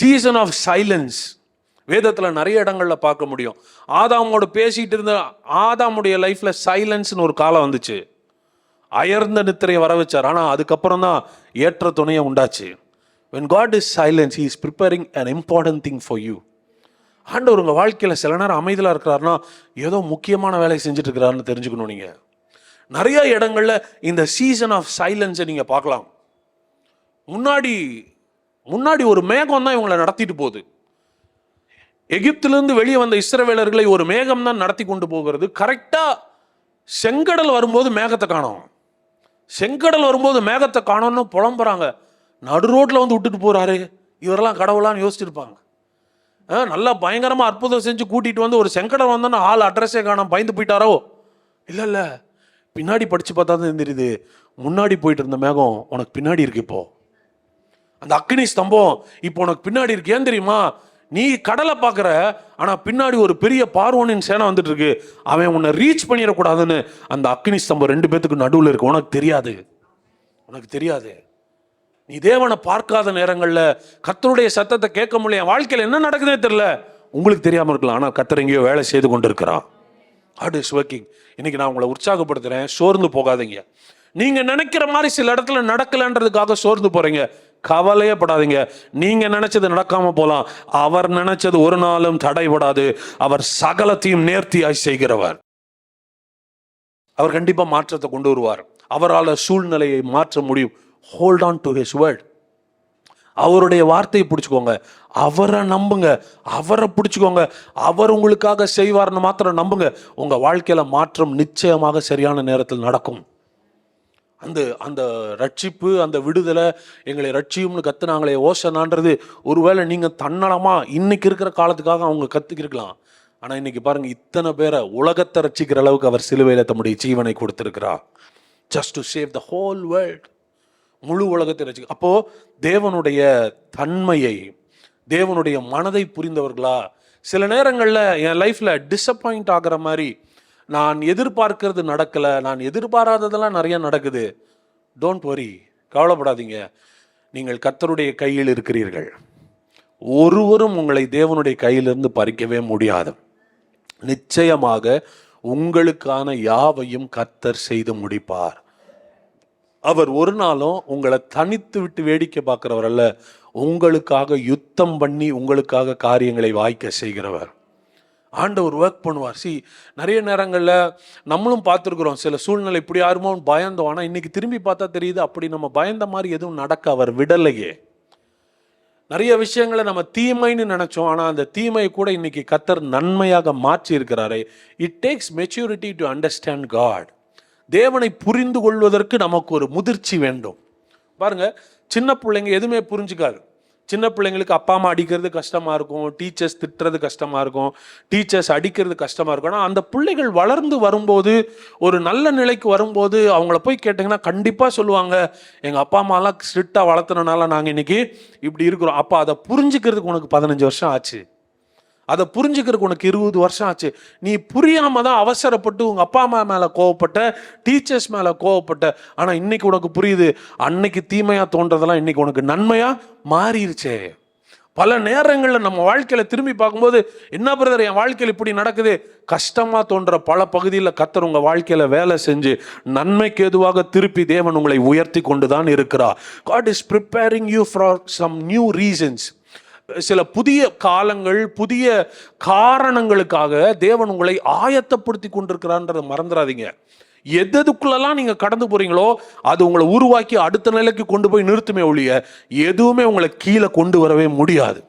Season of silence வேதத்தில் நிறைய இடங்களில் பார்க்க முடியும். ஆதாமோட பேசிட்டு இருந்த ஆதாமுடைய லைஃப்பில் சைலன்ஸ்னு ஒரு காலம் வந்துச்சு. அயர்ந்த நித்திரையை வர வச்சார். ஆனால் அதுக்கப்புறம் தான் ஏற்ற துணையை உண்டாச்சு. When God is silence he is preparing an important thing for you ஆண்டவர் உங்கள் வாழ்க்கையில் சில நேரம் அமைதியாக இருக்கிறாருன்னா ஏதோ முக்கியமான வேலையை செஞ்சுட்டு இருக்கிறாருன்னு தெரிஞ்சுக்கணும் நீங்கள் நிறைய இடங்களில் இந்த சீசன் ஆஃப் சைலன்ஸை நீங்கள் பார்க்கலாம். முன்னாடி முன்னாடி ஒரு மேகம் தான் இவங்களை நடத்திட்டு போகுது. எகிப்திலிருந்து வெளியே வந்த இஸ்ரவேலர்களை ஒரு மேகம் தான் நடத்தி கொண்டு போகிறது. கரெக்டாக செங்கடல் வரும்போது மேகத்தை காணோம். செங்கடல் வரும்போது மேகத்தை காணோம்னு புலம்புறாங்க. நடு ரோட்டில் வந்து விட்டுட்டு போகிறாரு இவரெல்லாம் கடவுளான்னு யோசிச்சிருப்பாங்க. ஆ, நல்லா பயங்கரமாக அற்புதம் செஞ்சு கூட்டிகிட்டு வந்து ஒரு செங்கடல் வந்தோன்னா ஆள் அட்ரஸே காணோம். பயந்து போயிட்டாரோ? இல்லை இல்லை. பின்னாடி படித்து பார்த்தா தான் தெரியுது. முன்னாடி போயிட்டு இருந்த மேகம் உனக்கு பின்னாடி இருக்கு இப்போ. அந்த அக்னி ஸ்தம்பம் இப்போ உனக்கு பின்னாடி இருக்கு. ஏன் தெரியுமா? நீ கடலை பார்க்குற ஆனால் பின்னாடி ஒரு பெரிய பார்வோனின் சேனை வந்துட்டு இருக்கு அவன் உன்னை ரீச் பண்ணிடக்கூடாதுன்னு அந்த அக்னி ஸ்தம்பம் ரெண்டு பேத்துக்கு நடுவில் இருக்கு. உனக்கு தெரியாது. உனக்கு தெரியாது. நீ தேவனை பார்க்காத நேரங்களில் கத்தருடைய சத்தத்தை கேட்க முடியல. என் வாழ்க்கையில் என்ன நடக்குதுன்னே தெரியல. உங்களுக்கு தெரியாமல் இருக்கலாம். ஆனால் கத்தர் எங்கேயோ வேலை செய்து கொண்டு இருக்கிறான் ஹார்ட் இஸ் ஒர்க்கிங் இன்னைக்கு நான் உங்களை உற்சாகப்படுத்துகிறேன் சோர்ந்து போகாதீங்க. நீங்க நினைக்கிற மாதிரி சில இடத்துல நடக்கலைன்றதுக்காக சோர்ந்து போறீங்க. கவலையே படாதீங்க நீங்க நினைச்சது நடக்காம போலாம். அவர் நினைச்சது ஒரு நாளும் தடைபடாது. அவர் சகலத்தையும் நேர்த்தியாய் செய்கிறவர். அவர் கண்டிப்பா மாற்றத்தை கொண்டு வருவார். அவரால் சூழ்நிலையை மாற்ற முடியும். Hold on to his word அவருடைய வார்த்தையை பிடிச்சுக்கோங்க. அவரை நம்புங்க. அவரை பிடிச்சுக்கோங்க. அவர் உங்களுக்காக செய்வார்னு மாத்திரம் நம்புங்க. உங்க வாழ்க்கையில மாற்றம் நிச்சயமாக சரியான நேரத்தில் நடக்கும். அந்த அந்த ரட்சிப்பு அந்த விடுதலை எங்களை ரட்சியும்னு கத்துனாங்களே ஓசனான்றது ஒருவேளை நீங்கள் தன்னலமாக இன்னைக்கு இருக்கிற காலத்துக்காக அவங்க கற்றுக்கிருக்கலாம் ஆனால் இன்னைக்கு பாருங்க இத்தனை பேரை உலகத்தை ரட்சிக்கிற அளவுக்கு அவர் சிலுவையில் தம்முடைய ஜீவனை கொடுத்திருக்கிறார் just to save the whole world முழு உலகத்தை ரசிக்க அப்போது தேவனுடைய தன்மையை தேவனுடைய மனதை புரிந்தவர்களா? சில நேரங்களில் என் லைஃப்பில் டிசப்பாயிண்ட் ஆகுற மாதிரி நான் எதிர்பார்க்கறது நடக்கலை நான் எதிர்பாராததெல்லாம் நிறையா நடக்குது. டோன்ட் வரி கவலைப்படாதீங்க. நீங்கள் கத்தருடைய கையில் இருக்கிறீர்கள். ஒருவரும் உங்களை தேவனுடைய கையிலிருந்து பறிக்கவே முடியாது. நிச்சயமாக உங்களுக்கான யாவையும் கத்தர் செய்து முடிப்பார். அவர் ஒரு நாளும் உங்களை தனித்து விட்டு வேடிக்கை பார்க்குறவர் அல்ல. உங்களுக்காக யுத்தம் பண்ணி உங்களுக்காக காரியங்களை வாய்க்க செய்கிறவர். ஆண்டவர் ஒர்க் பண்ணுவார். சி நிறைய நேரங்களில் நம்மளும் பார்த்துருக்குறோம். சில சூழ்நிலை இப்படி ஆறுமோன்னு பயந்தோம். ஆனால் இன்னைக்கு திரும்பி பார்த்தா தெரியுது அப்படி நம்ம பயந்த மாதிரி எதுவும் நடக்க அவர் விடலையே. நிறைய விஷயங்களை நம்ம தீமைன்னு நினச்சோம். ஆனால் அந்த தீமையை கூட இன்னைக்கு கத்தர் நன்மையாக மாற்றி இருக்கிறாரே it takes maturity to understand God தேவனை புரிந்து கொள்வதற்கு நமக்கு ஒரு முதிர்ச்சி வேண்டும். பாருங்க சின்ன பிள்ளைங்க எதுவுமே புரிஞ்சுக்காது. சின்ன பிள்ளைங்களுக்கு அப்பா அம்மா அடிக்கிறது கஷ்டமாக இருக்கும் டீச்சர்ஸ் திட்டுறது கஷ்டமாக இருக்கும் டீச்சர்ஸ் அடிக்கிறது கஷ்டமாக இருக்கும். ஆனால் அந்த பிள்ளைகள் வளர்ந்து வரும்போது ஒரு நல்ல நிலைக்கு வரும்போது அவங்கள போய் கேட்டிங்கன்னா கண்டிப்பாக சொல்லுவாங்க எங்கள் அப்பா அம்மாலாம் ஸ்ட்ரிக்டாக வளர்த்துனனால நாங்கள் இன்னைக்கு இப்படி இருக்கிறோம். அப்போ அதை புரிஞ்சுக்கிறதுக்கு உனக்கு பதினஞ்சு வருஷம் ஆச்சு. அதை புரிஞ்சுக்கிறதுக்கு உனக்கு இருபது வருஷம் ஆச்சு. நீ புரியாம தான் அவசரப்பட்டு உங்க அப்பா அம்மா மேல கோவப்பட்ட டீச்சர்ஸ் மேல கோவப்பட்ட. ஆனா இன்னைக்கு உனக்கு புரியுது அன்னைக்கு தீமையா தோன்றதெல்லாம் இன்னைக்கு உனக்கு நன்மையா மாறிடுச்சே பல நேரங்களில் நம்ம வாழ்க்கையில திரும்பி பார்க்கும்போது என்ன பிரதர் என் வாழ்க்கையில் இப்படி நடக்குது? கஷ்டமா தோன்ற பல பகுதியில் கத்தர் உங்க வாழ்க்கையில வேலை செஞ்சு நன்மைக்கு எதுவாக திருப்பி தேவன் உங்களை உயர்த்தி கொண்டு தான் இருக்கிறார். God is preparing you for some new reasons சில புதிய காலங்கள் புதிய காரணங்களுக்காக தேவன் உங்களை ஆயத்தப்படுத்தி கொண்டிருக்கிறான்றதை மறந்துடாதீங்க. எதுக்குள்ளெல்லாம் நீங்க கடந்து போறீங்களோ அது உங்களை உருவாக்கி அடுத்த நிலைக்கு கொண்டு போய் நிறுத்துமே ஒழிய எதுவுமே உங்களை கீழே கொண்டு வரவே முடியாது.